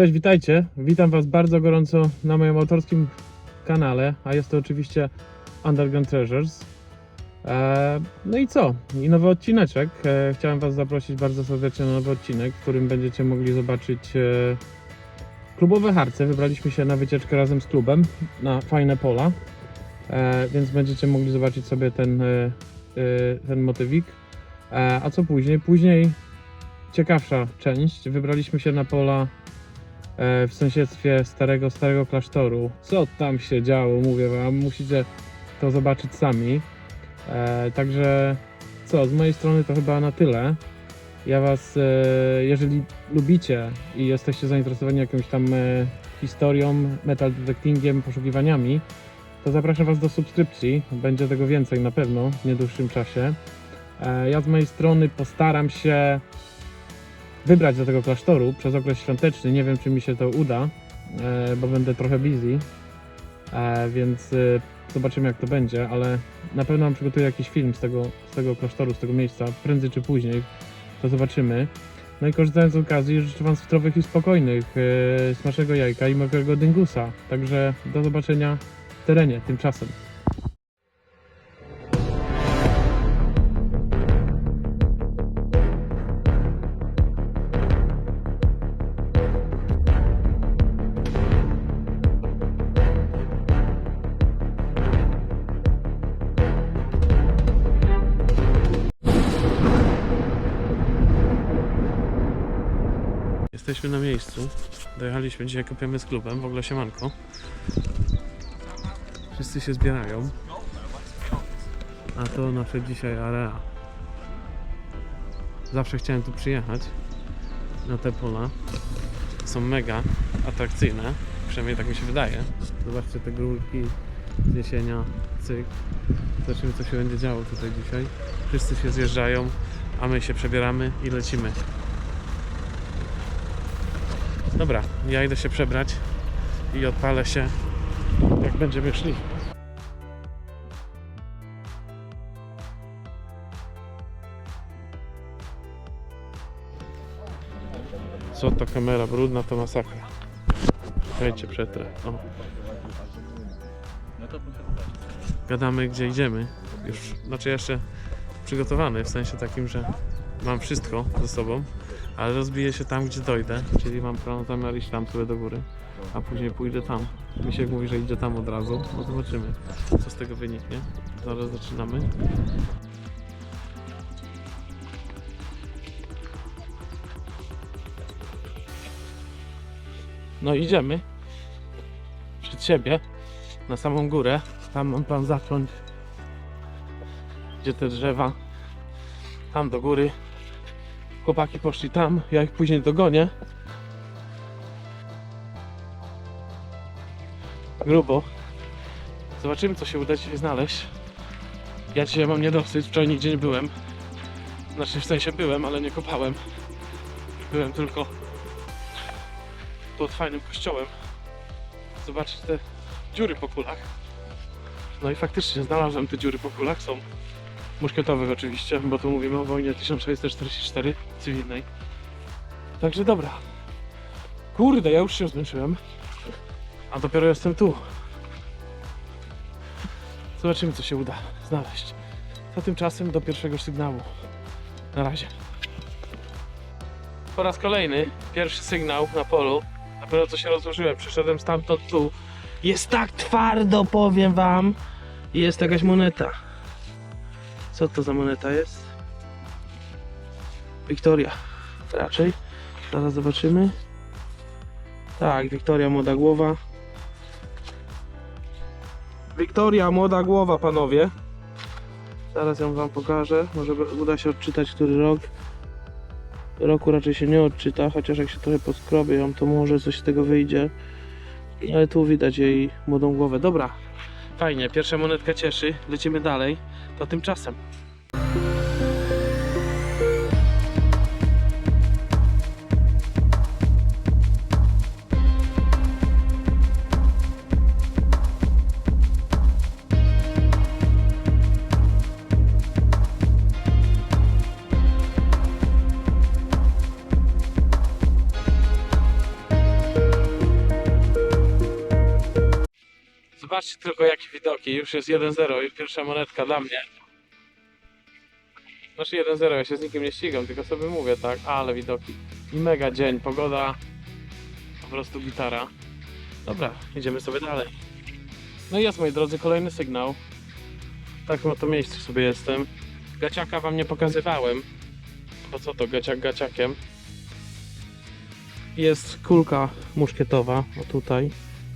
Cześć, witajcie. Witam Was bardzo gorąco na moim autorskim kanale, a jest to oczywiście Underground Treasures. E, no i co? I nowy odcineczek. E, chciałem Was zaprosić bardzo serdecznie na nowy odcinek, w którym będziecie mogli zobaczyć e, klubowe harce. Wybraliśmy się na wycieczkę razem z klubem na fajne pola, e, więc będziecie mogli zobaczyć sobie ten, e, e, ten motywik. E, a co później? Później ciekawsza część. Wybraliśmy się na pola w sąsiedztwie starego, starego klasztoru. Co tam się działo, mówię wam, musicie to zobaczyć sami. E, także co, z mojej strony to chyba na tyle. Ja was, e, jeżeli lubicie i jesteście zainteresowani jakąś tam e, historią, metal detectingiem, poszukiwaniami, to zapraszam was do subskrypcji. Będzie tego więcej na pewno w niedłuższym czasie. E, ja z mojej strony postaram się wybrać do tego klasztoru przez okres świąteczny. Nie wiem, czy mi się to uda, e, bo będę trochę busy, e, więc e, zobaczymy, jak to będzie, ale na pewno wam przygotuję jakiś film z tego, z tego klasztoru, z tego miejsca, prędzej czy później, to zobaczymy. No i korzystając z okazji, życzę wam zdrowych i spokojnych, smacznego jajka i mokrego dyngusa. Także do zobaczenia w terenie tymczasem. Jesteśmy na miejscu. Dojechaliśmy dzisiaj, kopiemy z klubem. W ogóle siemanko. Wszyscy się zbierają. A to nasze dzisiaj area. Zawsze chciałem tu przyjechać. Na te pola. Są mega atrakcyjne. Przynajmniej tak mi się wydaje. Zobaczcie te górki z jesienia. Cyk. Zobaczymy co się będzie działo tutaj dzisiaj. Wszyscy się zjeżdżają, a my się przebieramy i lecimy. Dobra, ja idę się przebrać i odpalę się, jak będziemy szli. Co to kamera brudna, to masakra. Czekajcie, przetrę. O. Gadamy, gdzie idziemy. Już, znaczy jeszcze przygotowany, w sensie takim, że mam wszystko ze sobą ale rozbiję się tam, gdzie dojdę, czyli mam plan zamiar iść tam sobie do góry, a później pójdę tam. Misiek mówi, że idzie tam od razu, no zobaczymy, co z tego wyniknie. Zaraz zaczynamy. No idziemy przed siebie, na samą górę. Tam mam plan zacząć, gdzie te drzewa, tam do góry, Chłopaki poszli tam, ja ich później dogonię. Grubo. Zobaczymy, co się uda dzisiaj znaleźć. Ja dzisiaj mam niedosyt, wczoraj nigdzie nie byłem. Znaczy, w sensie byłem, ale nie kopałem. Byłem tylko pod fajnym kościołem. Zobaczyć te dziury po kulach. No i faktycznie znalazłem te dziury po kulach, są muszkietowych oczywiście, bo tu mówimy o wojnie 1644 cywilnej. Także dobra. Kurde, ja już się zmęczyłem. A dopiero jestem tu. Zobaczymy, co się uda znaleźć. A tymczasem do pierwszego sygnału. Na razie. Po raz kolejny, pierwszy sygnał na polu. Dopiero co się rozłożyłem, przyszedłem stamtąd tu. Jest tak twardo, powiem wam. Jest jakaś moneta. Co to za moneta jest? Wiktoria. Raczej. Zaraz zobaczymy. Tak, Wiktoria młoda głowa. Wiktoria młoda głowa, panowie. Zaraz ją wam pokażę. Może uda się odczytać który rok. Roku raczej się nie odczyta, chociaż jak się trochę poskrobię ją, to może coś z tego wyjdzie. Ale tu widać jej młodą głowę. Dobra, fajnie, pierwsza monetka cieszy. Lecimy dalej. To tymczasem. Widoki. Już jest 1-0 i pierwsza monetka dla mnie. Znaczy 1-0, ja się z nikim nie ścigam, tylko sobie mówię, tak? Ale widoki. I mega dzień, pogoda. Po prostu gitara. Dobra, idziemy sobie dalej. No i jest, moi drodzy, kolejny sygnał. W takim oto miejscu sobie jestem. Gaciaka wam nie pokazywałem. Bo co to, gaciak gaciakiem. Jest kulka muszkietowa, o tutaj.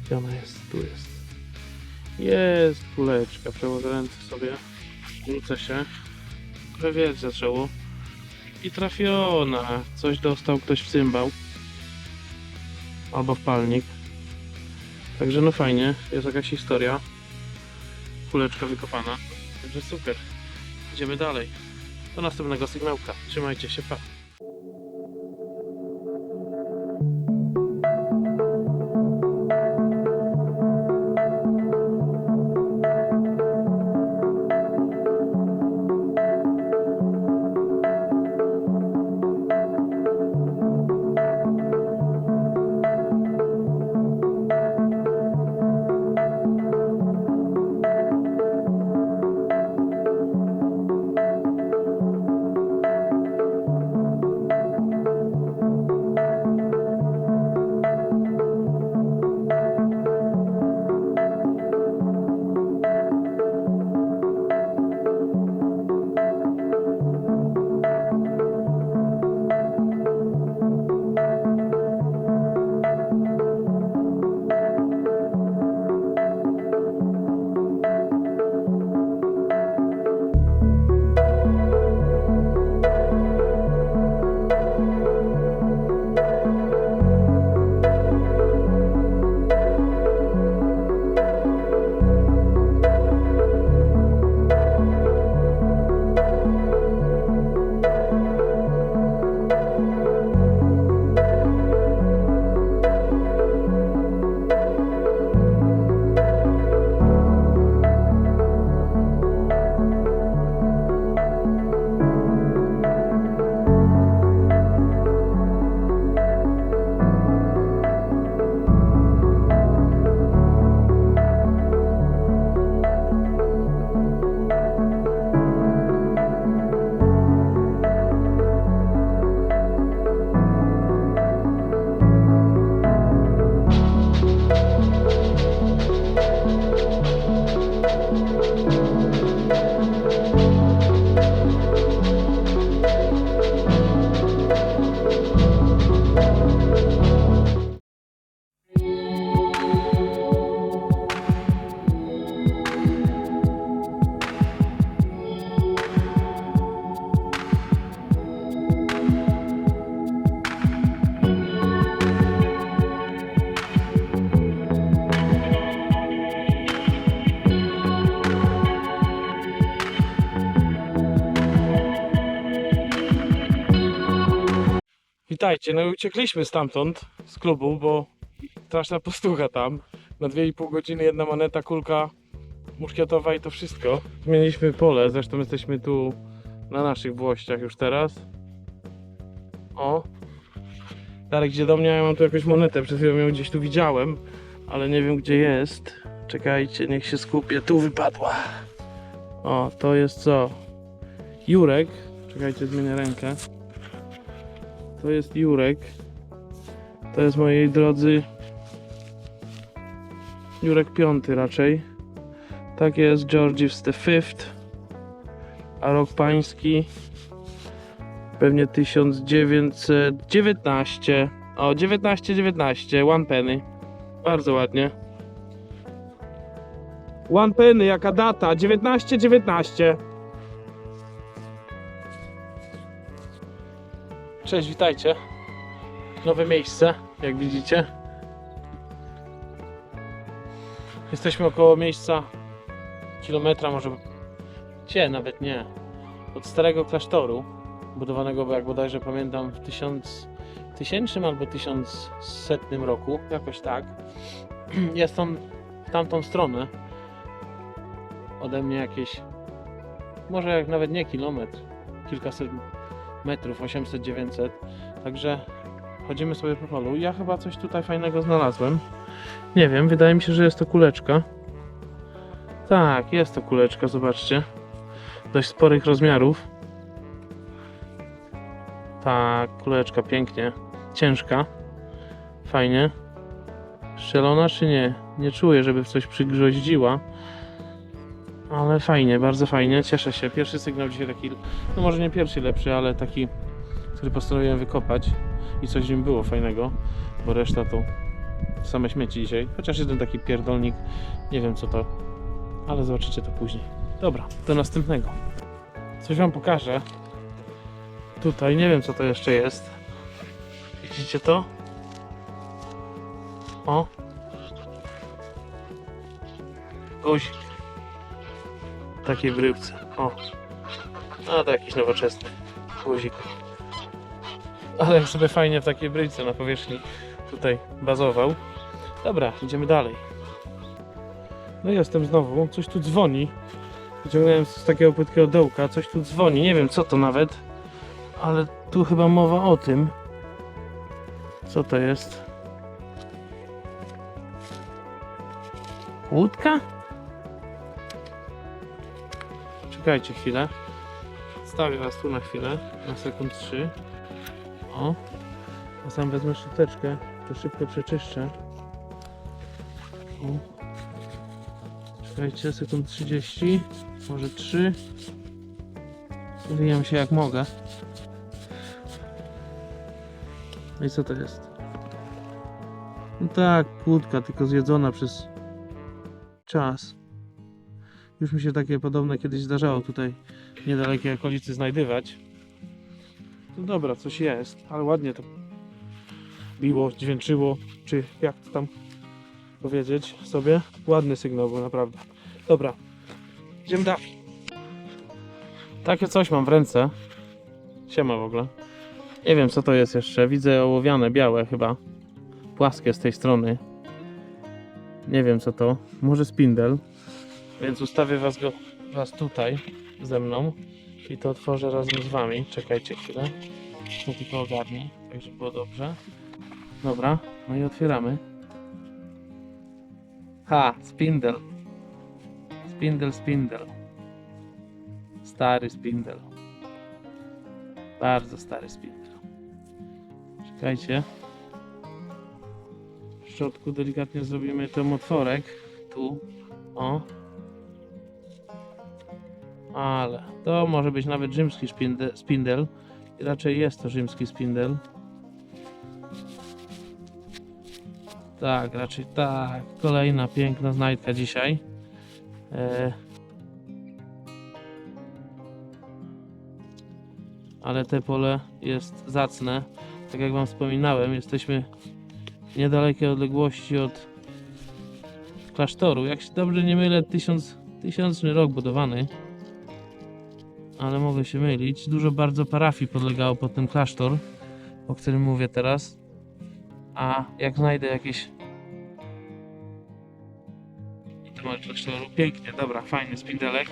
Gdzie ona jest? Tu jest. Jest kuleczka, przełożę ręce sobie. Wrócę się. Trochę wiec zaczęło. I trafiona. Coś dostał ktoś w cymbał. Albo w palnik. Także no fajnie, jest jakaś historia. Kuleczka wykopana. Także super. Idziemy dalej. Do następnego sygnałka. Trzymajcie się, pa. Witajcie, no uciekliśmy stamtąd, z klubu, bo straszna postucha tam. Na 2,5 godziny jedna moneta, kulka muszkietowa i to wszystko. Zmieniliśmy pole, zresztą jesteśmy tu na naszych włościach już teraz. O! Darek idzie do mnie, ja mam tu jakąś monetę, przed chwilą ją gdzieś tu widziałem, ale nie wiem gdzie jest. Czekajcie, niech się skupię, tu wypadła. O, to jest co? Jurek. Czekajcie, zmienię rękę. To jest Jurek. To jest mojej drodzy Jurek piąty raczej. Tak jest Georgius the Fifth. A rok pański pewnie 1919. O, 1919, one penny. Bardzo ładnie. One penny, jaka data? 1919. Cześć, witajcie. Nowe miejsce, jak widzicie. Jesteśmy około miejsca kilometra, może gdzie, nawet nie. Od starego klasztoru, budowanego, jak bodajże pamiętam, w 1000, tysięcznym albo 1100 roku, jakoś tak. Jest on w tamtą stronę. Ode mnie jakieś, może jak nawet nie kilometr, kilkaset metrów, 800-900. Także chodzimy sobie po polu. Ja chyba coś tutaj fajnego znalazłem. Nie wiem, wydaje mi się, że jest to kuleczka. Tak, jest to kuleczka, zobaczcie. Dość sporych rozmiarów. Tak, kuleczka pięknie. Ciężka. Fajnie. Strzelona czy nie? Nie czuję, żeby w coś przygrzoździła. Ale fajnie, bardzo fajnie. Cieszę się. Pierwszy sygnał dzisiaj taki, no może nie pierwszy lepszy, ale taki, który postanowiłem wykopać. I coś w nim było fajnego, bo reszta to same śmieci dzisiaj. Chociaż jeden taki pierdolnik, nie wiem co to, ale zobaczycie to później. Dobra, do następnego. Coś wam pokażę. Tutaj nie wiem co to jeszcze jest. Widzicie to? O. Guzik. Takie bryłce. O. A to jakiś nowoczesny guzik. Ale już sobie fajnie w takiej bryjce na powierzchni tutaj bazował. Dobra, idziemy dalej. No i jestem znowu. Coś tu dzwoni. Wyciągnąłem z takiego płytkiego dołka. Coś tu dzwoni. Nie wiem co to nawet. Ale tu chyba mowa o tym. Co to jest? Łódka? Czekajcie chwilę. Stawię was tu na chwilę. Na sekund 3. O. A sam wezmę szczoteczkę. To szybko przeczyszczę. O. Czekajcie, sekund 30. Może 3. Uwijam się jak mogę. No i co to jest? No tak, kłódka, tylko zjedzona przez czas. Już mi się takie podobne kiedyś zdarzało tutaj niedalekiej okolicy znajdywać. No dobra, coś jest, ale ładnie to biło, dźwięczyło, czy jak to tam powiedzieć sobie. Ładny sygnał był naprawdę. Dobra, idziemy dalej. Takie coś mam w ręce. Siema w ogóle. Nie wiem co to jest jeszcze. Widzę ołowiane, białe chyba. Płaskie z tej strony. Nie wiem co to. Może spindel. Więc ustawię was go was tutaj ze mną. I to otworzę razem z wami. Czekajcie chwilę. To tylko ogarnij, tak żeby było dobrze. Dobra, no i otwieramy. Ha, spindel. Spindel, spindel. Stary spindel. Bardzo stary spindel. Czekajcie. W środku delikatnie zrobimy ten otworek. Tu. O. Ale to może być nawet rzymski spindel. Raczej jest to rzymski spindel. Tak, raczej tak. Kolejna piękna znajdka dzisiaj. E... Ale te pole jest zacne. Tak jak Wam wspominałem, jesteśmy w niedalekiej odległości od klasztoru. Jak się dobrze nie mylę, tysiąc, tysiączny rok budowany. Ale mogę się mylić. Dużo bardzo parafii podlegało pod ten klasztor, o którym mówię teraz. A jak znajdę jakieś temat klasztoru, pięknie, dobra, fajny spindelek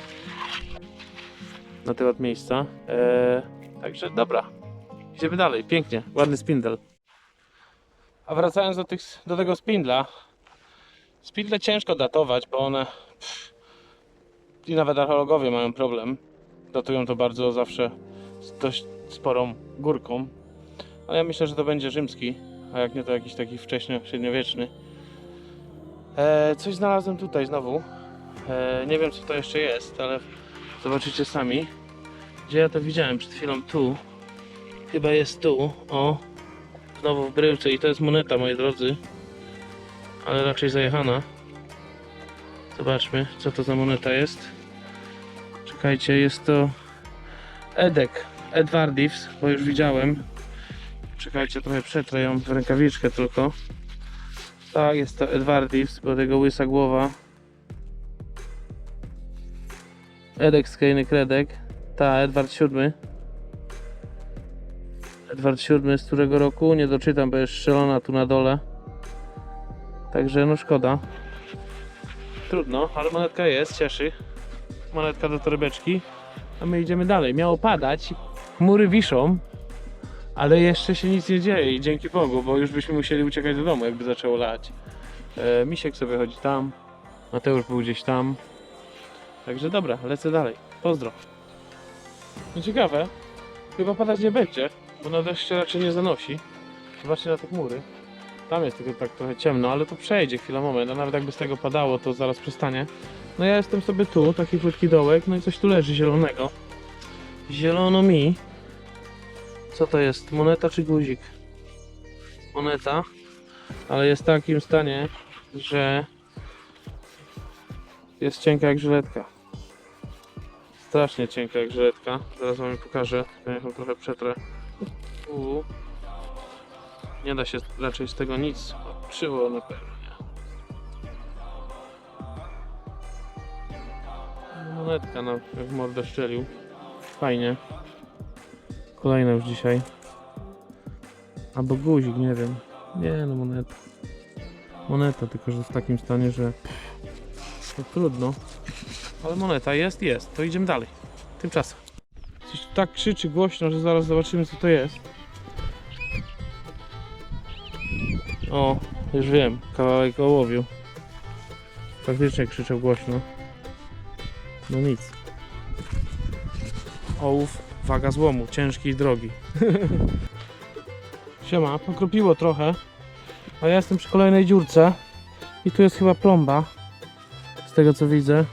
na temat miejsca. Eee, także dobra, idziemy dalej, pięknie, ładny spindel. A wracając do, tych, do tego spindla, spindle ciężko datować, bo one pff, i nawet archeologowie mają problem. Datują to bardzo zawsze z dość sporą górką. Ale ja myślę, że to będzie rzymski, a jak nie to jakiś taki wcześniej średniowieczny. E, coś znalazłem tutaj znowu. E, nie wiem co to jeszcze jest, ale zobaczycie sami. Gdzie ja to widziałem przed chwilą tu. Chyba jest tu. O. Znowu w bryłce i to jest moneta moi drodzy. Ale raczej zajechana. Zobaczmy co to za moneta jest. Czekajcie, jest to Edek. Edwardivs, bo już widziałem. Czekajcie, trochę przetrę ją w rękawiczkę tylko. Tak, jest to Edwardivs, bo tego łysa głowa. Edek Skejny Kredek. Ta, Edward VII. Edward VII z którego roku? Nie doczytam, bo jest strzelona tu na dole. Także no szkoda. Trudno, ale monetka jest, cieszy. Monetka do torebeczki. A my idziemy dalej. Miało padać, chmury wiszą, ale jeszcze się nic nie dzieje i dzięki Bogu, bo już byśmy musieli uciekać do domu, jakby zaczęło lać. E, Misiek sobie chodzi tam, Mateusz był gdzieś tam. Także dobra, lecę dalej. Pozdro. No ciekawe, chyba padać nie będzie, bo na deszcz raczej nie zanosi. Zobaczcie na te chmury. Tam jest tylko tak trochę ciemno, ale to przejdzie chwila, moment. A nawet jakby z tego padało, to zaraz przestanie. No ja jestem sobie tu, taki krótki dołek, no i coś tu leży zielonego. Zielono mi. Co to jest? Moneta czy guzik? Moneta. Ale jest w takim stanie, że jest cienka jak żyletka. Strasznie cienka jak żyletka. Zaraz wam pokażę. Ja ją trochę przetrę. Nie da się raczej z tego nic odczyło na pewno. Monetka jak w mordę szczelił. Fajnie. Kolejna już dzisiaj. Albo guzik, nie wiem. Nie no, moneta. Moneta, tylko że w takim stanie, że trudno. Ale moneta jest, jest. To idziemy dalej. Tymczasem. Coś tak krzyczy głośno, że zaraz zobaczymy co to jest. O, już wiem. Kawałek ołowiu. Faktycznie krzyczał głośno. No nic. Ołów, waga złomu, ciężki i drogi. Siema, pokropiło trochę. A ja jestem przy kolejnej dziurce. I tu jest chyba plomba. Z tego co widzę.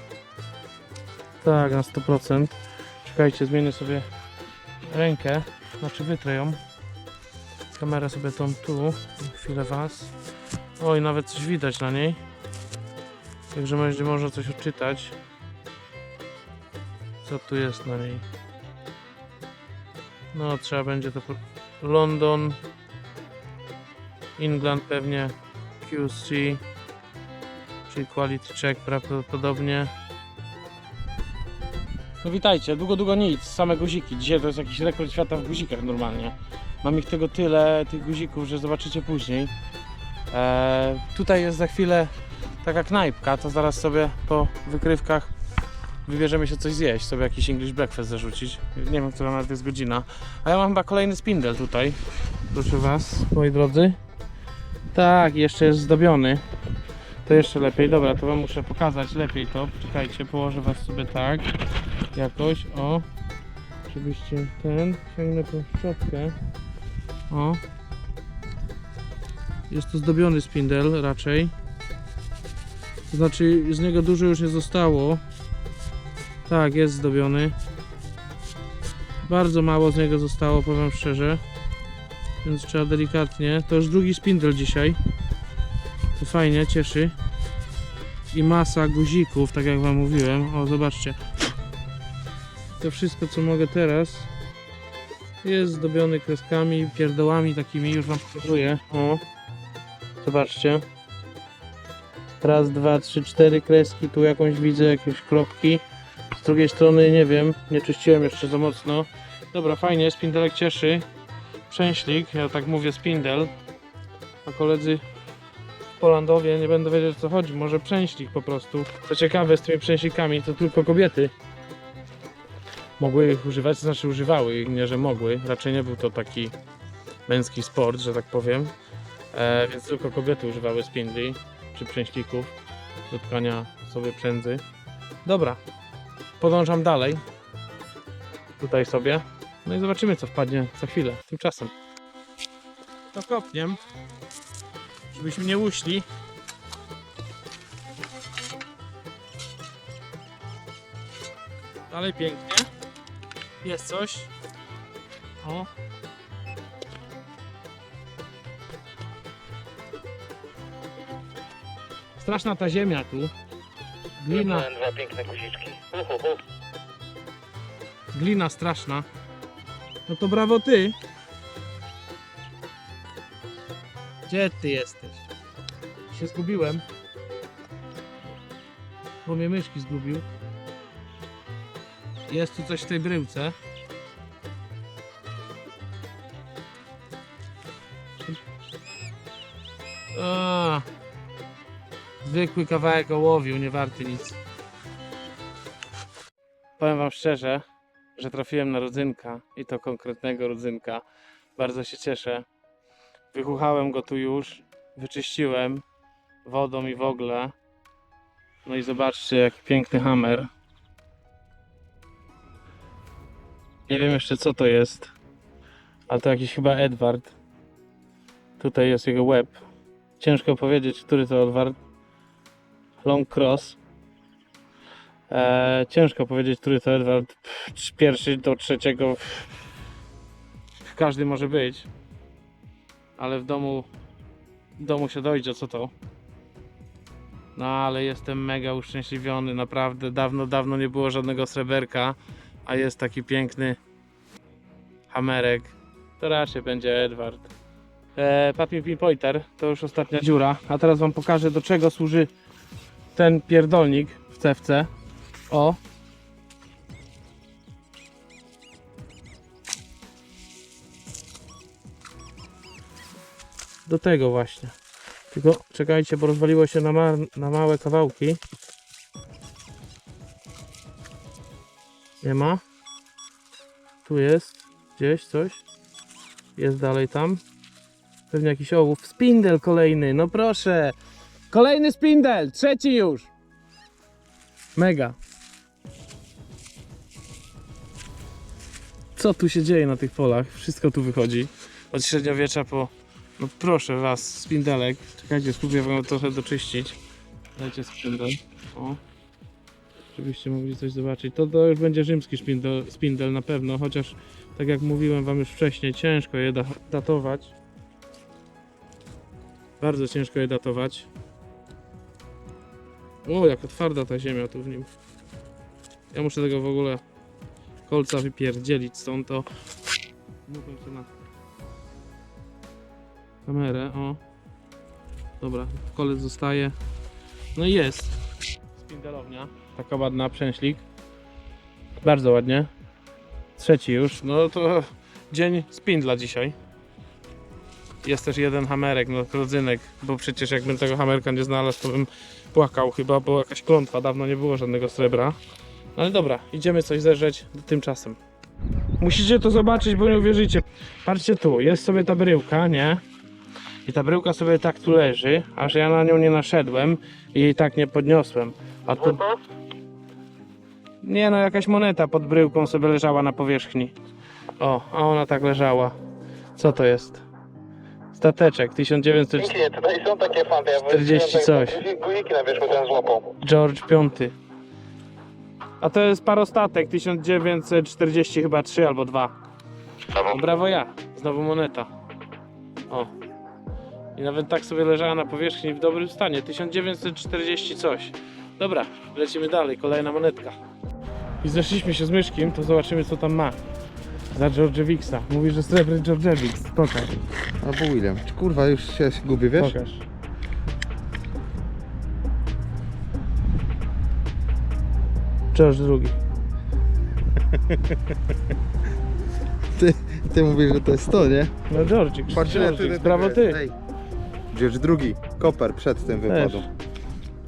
Tak, na 100%. Czekajcie, zmienię sobie rękę. Znaczy wytrę ją. Kamerę sobie tą tu. Chwilę was. Oj, nawet coś widać na niej. Także będzie można coś odczytać. Co tu jest na niej? No, trzeba będzie to. London, England pewnie, QC, czyli Quality Check prawdopodobnie. No witajcie, długo, długo nic, same guziki. Dzisiaj to jest jakiś rekord świata w guzikach normalnie. Mam ich tego tyle, tych guzików, że zobaczycie później. Eee, tutaj jest za chwilę taka knajpka, to zaraz sobie po wykrywkach wybierzemy się coś zjeść, sobie jakiś English breakfast zarzucić. Nie wiem, która nawet jest godzina. A ja mam chyba kolejny spindel tutaj. Proszę Was, moi drodzy. Tak, jeszcze jest zdobiony. To jeszcze lepiej. Dobra, to Wam muszę pokazać lepiej to. Czekajcie, położę Was sobie tak. Jakoś, o. Żebyście ten, sięgnę po szczotkę. O. Jest to zdobiony spindel raczej. To znaczy z niego dużo już nie zostało. Tak, jest zdobiony. Bardzo mało z niego zostało, powiem szczerze. Więc trzeba delikatnie. To już drugi spindel dzisiaj. To fajnie, cieszy. I masa guzików, tak jak wam mówiłem. O, zobaczcie. To wszystko, co mogę teraz, jest zdobiony kreskami, pierdołami takimi. Już wam pokazuję. O, zobaczcie. Raz, dwa, trzy, cztery kreski. Tu jakąś widzę, jakieś kropki. Drugiej strony nie wiem, nie czyściłem jeszcze za mocno. Dobra, fajnie, spindelek cieszy. Przęślik, ja tak mówię spindel. A koledzy Polandowie nie będą wiedzieć o co chodzi, może przęślik po prostu. Co ciekawe, z tymi przęślikami to tylko kobiety mogły ich używać, to znaczy używały ich, nie że mogły. Raczej nie był to taki męski sport, że tak powiem. E, więc tylko kobiety używały spindli czy przęślików do tkania sobie przędzy. Dobra, podążam dalej. Tutaj sobie. No i zobaczymy co wpadnie za chwilę. Tymczasem. To kopniem. Żebyśmy nie uśli. Dalej pięknie. Jest coś. O. Straszna ta ziemia tu. Glina. Dwa piękne guziczki. Glina straszna. No to brawo ty. Gdzie ty jesteś? Się zgubiłem. Bo mnie myszki zgubił. Jest tu coś w tej bryłce. zwykły kawałek ołowiu, nie warty nic. Powiem Wam szczerze, że trafiłem na rodzynka i to konkretnego rodzynka. Bardzo się cieszę. Wychuchałem go tu już, wyczyściłem wodą i w ogóle. No i zobaczcie, jaki piękny hammer. Nie wiem jeszcze co to jest, ale to jakiś chyba Edward. Tutaj jest jego łeb. Ciężko powiedzieć, który to Edward, Long Cross. Eee, ciężko powiedzieć, który to Edward. Pierwszy do trzeciego. Każdy może być. Ale w domu w domu się dojdzie, co to. No ale jestem mega uszczęśliwiony, naprawdę dawno, dawno nie było żadnego sreberka, a jest taki piękny hamerek. To raczej będzie Edward. E, Papi Pinpointer to już ostatnia dziura, a teraz wam pokażę do czego służy ten pierdolnik w cewce. O! Do tego właśnie. Tylko czekajcie, bo rozwaliło się na, ma na małe kawałki. Nie ma. Tu jest gdzieś coś. Jest dalej tam. Pewnie jakiś ołów. Spindel kolejny, no proszę. Kolejny spindel, trzeci już. Mega. Co tu się dzieje na tych polach? Wszystko tu wychodzi. Od średniowiecza po no proszę was, spindelek. Czekajcie, spróbuję wam trochę doczyścić. Dajcie spindel. O. Żebyście mogli coś zobaczyć. To, to już będzie rzymski szpindel, spindel na pewno, chociaż tak jak mówiłem wam już wcześniej, ciężko je da datować. Bardzo ciężko je datować. O, jaka twarda ta ziemia tu w nim. Ja muszę tego w ogóle kolca wypierdzielić stąd to. Mówię się na kamerę, o. Dobra, kolec zostaje. No i jest. Spindelownia. Taka ładna, przęślik. Bardzo ładnie. Trzeci już. No to dzień spindla dzisiaj. Jest też jeden hamerek, no rodzynek, bo przecież jakbym tego hamerka nie znalazł, to bym płakał chyba, bo jakaś klątwa, dawno nie było żadnego srebra. No ale dobra, idziemy coś zerzeć tymczasem. Musicie to zobaczyć, bo nie uwierzycie. Patrzcie tu, jest sobie ta bryłka, nie? I ta bryłka sobie tak tu leży, aż ja na nią nie naszedłem i jej tak nie podniosłem. A to... Nie no, jakaś moneta pod bryłką sobie leżała na powierzchni. O, a ona tak leżała. Co to jest? Stateczek 1900 Pięknie, tutaj są takie fanty. Ja 40 wróciłem coś. Guziki na wierzchu ten złapał. George V. A to jest parostatek 1940 chyba 3 albo 2. No brawo ja, znowu moneta. O. I nawet tak sobie leżała na powierzchni w dobrym stanie. 1940 coś. Dobra, lecimy dalej, kolejna monetka. I zeszliśmy się z myszkiem, to zobaczymy co tam ma. Za Georgiewixa. Mówi, że srebrny Georgiewicz. Pokaż, Albo William. Czy kurwa już się gubię, wiesz? pokaż. George drugi. Ty, ty mówisz, że to jest to, nie? No Georgik, Patrz ile Georgik, tu brawo ty. Ej. George drugi, koper przed tym Też. wypadł.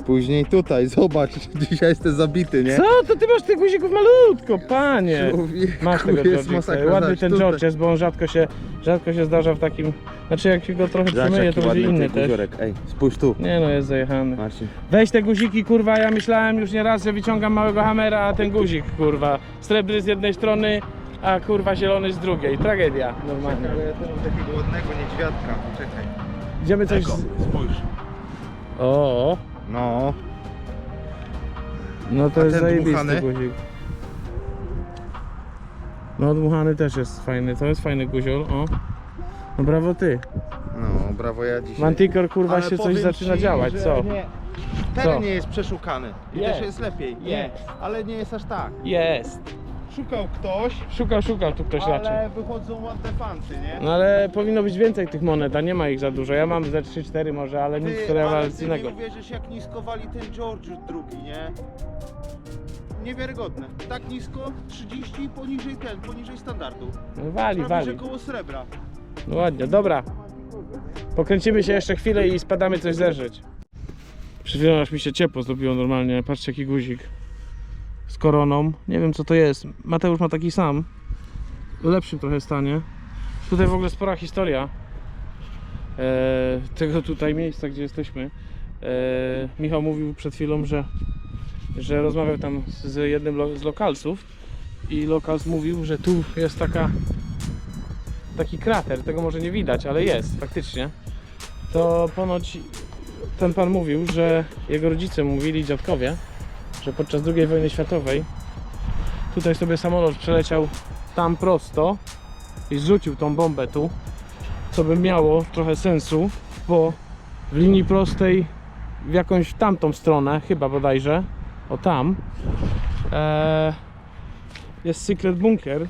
Później tutaj, zobacz, dzisiaj jestem zabity, nie? Co? To ty masz tych guzików malutko, panie. Człowieku, Masz tego jest masakra. Ładny Zobacz, ten tutaj. George jest, bo on rzadko się, rzadko się zdarza w takim... Znaczy jak się go trochę przemyje, to będzie inny też. guziorek. Ej, spójrz tu. Nie no, jest zajechany. Marcin. Weź te guziki, kurwa, ja myślałem już nie raz, że wyciągam małego hamera, a ten guzik, kurwa. Srebrny z jednej strony, a kurwa zielony z drugiej. Tragedia, normalnie. Ale ja mam takiego ładnego niedźwiadka. Czekaj. Idziemy coś... Z- spójrz. O, No, no to A jest ten zajebisty dmuchany? guzik. No dmuchany też jest fajny, to jest fajny guziol, o. No brawo ty. no, brawo ja dzisiaj. Manticore kurwa Ale się coś powiem zaczyna ci, działać, że co? Nie, Co? ten nie jest przeszukany. I Jest. też jest lepiej. Jest. Ale nie jest aż tak. Jest. Szukał ktoś, Szukał, szukał tu ktoś raczej. ale wychodzą ładne fanty, nie? No ale powinno być więcej tych monet, a nie ma ich za dużo. Ja mam ze 3-4 może, ale nic Ty, ale ty rewelacyjnego. nie uwierzysz jak nisko wali ten George drugi, nie? Niewiarygodne. Tak nisko, 30 poniżej ten, poniżej standardu. No wali, Prawie, że wali. koło srebra. No ładnie, dobra. Pokręcimy się jeszcze chwilę i spadamy coś zerzyć. Przed chwilą aż mi się ciepło zrobiło normalnie. Patrzcie jaki guzik. Z koroną. Nie wiem co to jest. Mateusz ma taki sam. W lepszym trochę stanie. Tutaj w ogóle spora historia. E, tego tutaj miejsca, gdzie jesteśmy. E, Michał mówił przed chwilą, że, że rozmawiał tam z jednym lo, z lokalców i Locals mówił, że tu jest taka taki krater, tego może nie widać, ale jest faktycznie. To ponoć ten pan mówił, że jego rodzice mówili, dziadkowie, że podczas II wojny światowej tutaj sobie samolot przeleciał tam prosto i zrzucił tą bombę tu, co by miało trochę sensu, bo w linii prostej w jakąś tamtą stronę, chyba bodajże, o tam, e, jest secret bunker,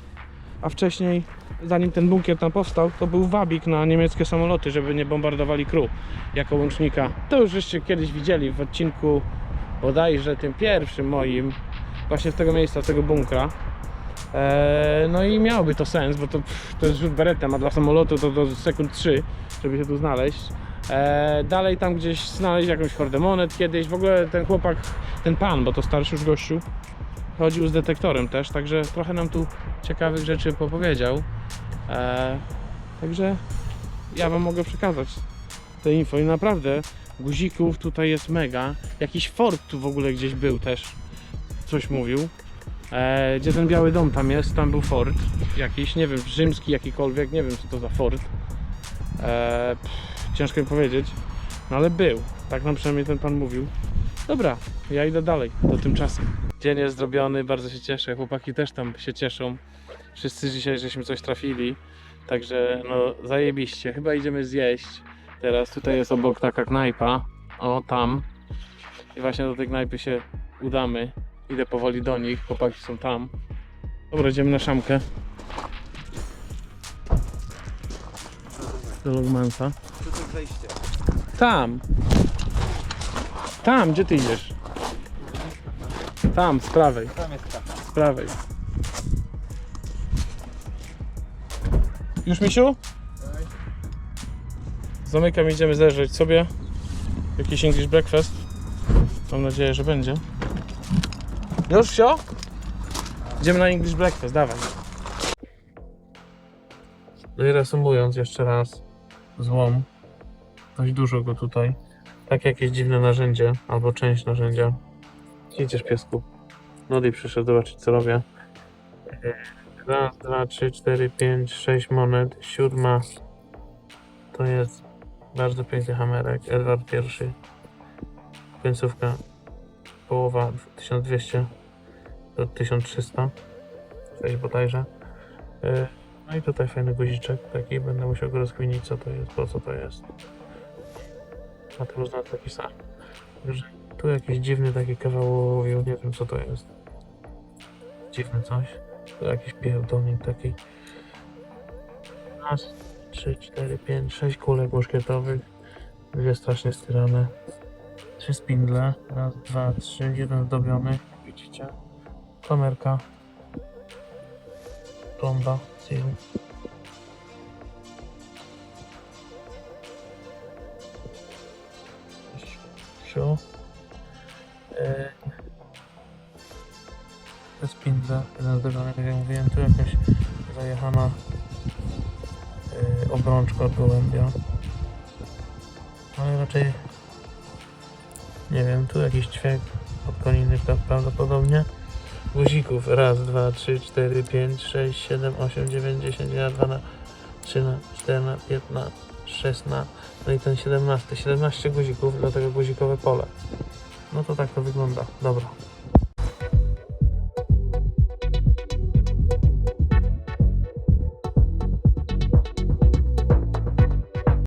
a wcześniej, zanim ten bunkier tam powstał, to był wabik na niemieckie samoloty, żeby nie bombardowali crew jako łącznika. To już żeście kiedyś widzieli w odcinku bodajże tym pierwszym moim, właśnie z tego miejsca, z tego bunkra. Eee, no i miałoby to sens, bo to, pff, to jest rzut beretem, a dla samolotu to do sekund 3, żeby się tu znaleźć. Eee, dalej tam gdzieś znaleźć jakąś hordę monet kiedyś. W ogóle ten chłopak, ten pan, bo to starszy już gościu, chodził z detektorem też, także trochę nam tu ciekawych rzeczy popowiedział. Eee, także ja wam mogę przekazać te info i naprawdę guzików tutaj jest mega. Jakiś fort tu w ogóle gdzieś był też, coś mówił. E, gdzie ten biały dom tam jest, tam był fort jakiś, nie wiem, rzymski jakikolwiek, nie wiem co to za fort. E, pff, ciężko mi powiedzieć, no ale był, tak nam przynajmniej ten pan mówił. Dobra, ja idę dalej, do tymczasem. Dzień jest zrobiony, bardzo się cieszę, chłopaki też tam się cieszą. Wszyscy dzisiaj żeśmy coś trafili, także no zajebiście, chyba idziemy zjeść. Teraz tutaj jest obok taka knajpa, o tam. I właśnie do tej knajpy się udamy. Idę powoli do nich, chłopaki są tam. Dobra, idziemy na szamkę. Do Logmansa. Tam. Tam, gdzie ty idziesz? Tam, z prawej. Tam jest. Z prawej. Już misiu? Zamykam, idziemy zerżeć sobie jakiś English breakfast. Mam nadzieję, że będzie. Już wsio? Idziemy na English breakfast, dawaj. No i reasumując jeszcze raz, złom. Dość dużo go tutaj. Tak jakieś dziwne narzędzie, albo część narzędzia. Idziesz piesku? Nody przyszedł zobaczyć co robię. Raz, dwa, trzy, cztery, pięć, sześć monet. Siódma to jest bardzo piękny hamerek. Edward I. Końcówka. Połowa 1200 do 1300. Coś bodajże. E, no i tutaj fajny guziczek taki. Będę musiał go rozkminić co to jest, po co to jest. Ma te różne ataki same. Tu jakiś dziwny taki kawał, nie wiem co to jest. Dziwny coś. Tu jakiś pierdolnik taki. Nas 3, 4, 5, 6 kulek muszkietowych, dwie strasznie styrane, trzy spindle, raz, dwa, trzy, jeden zdobiony, widzicie, kamerka, plomba, seal. Siu. Yy. Te spindle, jeden zdobiony, tak jak mówiłem, tu jakaś zajechana obrączka gołębia. Ale raczej nie wiem, tu jakiś ćwiek od koniny pra- prawdopodobnie. Guzików. Raz, dwa, trzy, cztery, pięć, sześć, siedem, osiem, dziewięć, dziesięć, jedna, dwa, trzy, cztery, piętna, szesna. No i ten 17. 17 guzików, dlatego guzikowe pole. No to tak to wygląda. Dobra.